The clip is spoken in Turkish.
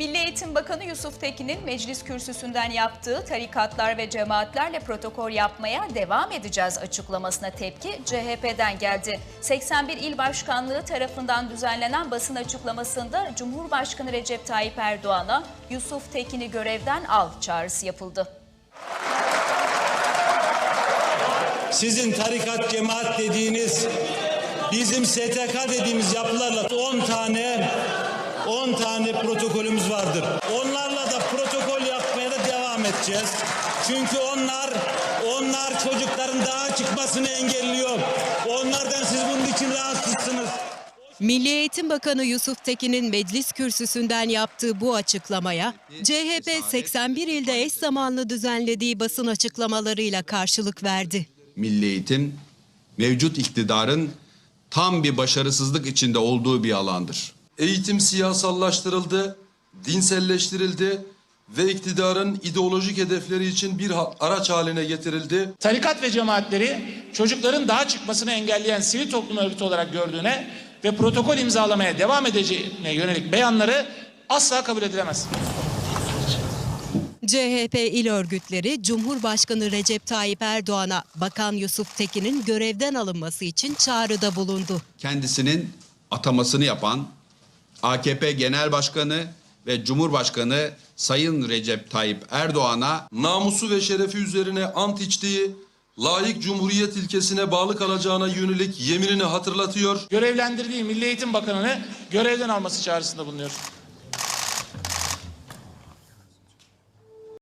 Milli Eğitim Bakanı Yusuf Tekin'in meclis kürsüsünden yaptığı tarikatlar ve cemaatlerle protokol yapmaya devam edeceğiz açıklamasına tepki CHP'den geldi. 81 il başkanlığı tarafından düzenlenen basın açıklamasında Cumhurbaşkanı Recep Tayyip Erdoğan'a Yusuf Tekin'i görevden al çağrısı yapıldı. Sizin tarikat cemaat dediğiniz bizim STK dediğimiz yapılarla 10 tane 10 tane protokolümüz vardır. Onlarla da protokol yapmaya da devam edeceğiz. Çünkü onlar onlar çocukların dağa çıkmasını engelliyor. Onlardan siz bunun için rahatsızsınız. Milli Eğitim Bakanı Yusuf Tekin'in meclis kürsüsünden yaptığı bu açıklamaya CHP 81 ilde eş zamanlı düzenlediği basın açıklamalarıyla karşılık verdi. Milli Eğitim mevcut iktidarın tam bir başarısızlık içinde olduğu bir alandır. Eğitim siyasallaştırıldı, dinselleştirildi ve iktidarın ideolojik hedefleri için bir araç haline getirildi. tarikat ve cemaatleri çocukların daha çıkmasını engelleyen sivil toplum örgütü olarak gördüğüne ve protokol imzalamaya devam edeceğine yönelik beyanları asla kabul edilemez. CHP il örgütleri Cumhurbaşkanı Recep Tayyip Erdoğan'a Bakan Yusuf Tekin'in görevden alınması için çağrıda bulundu. Kendisinin atamasını yapan AKP Genel Başkanı ve Cumhurbaşkanı Sayın Recep Tayyip Erdoğan'a Namusu ve şerefi üzerine ant içtiği, layık cumhuriyet ilkesine bağlı kalacağına yönelik yeminini hatırlatıyor. Görevlendirdiği Milli Eğitim Bakanı'nı görevden alması çağrısında bulunuyor.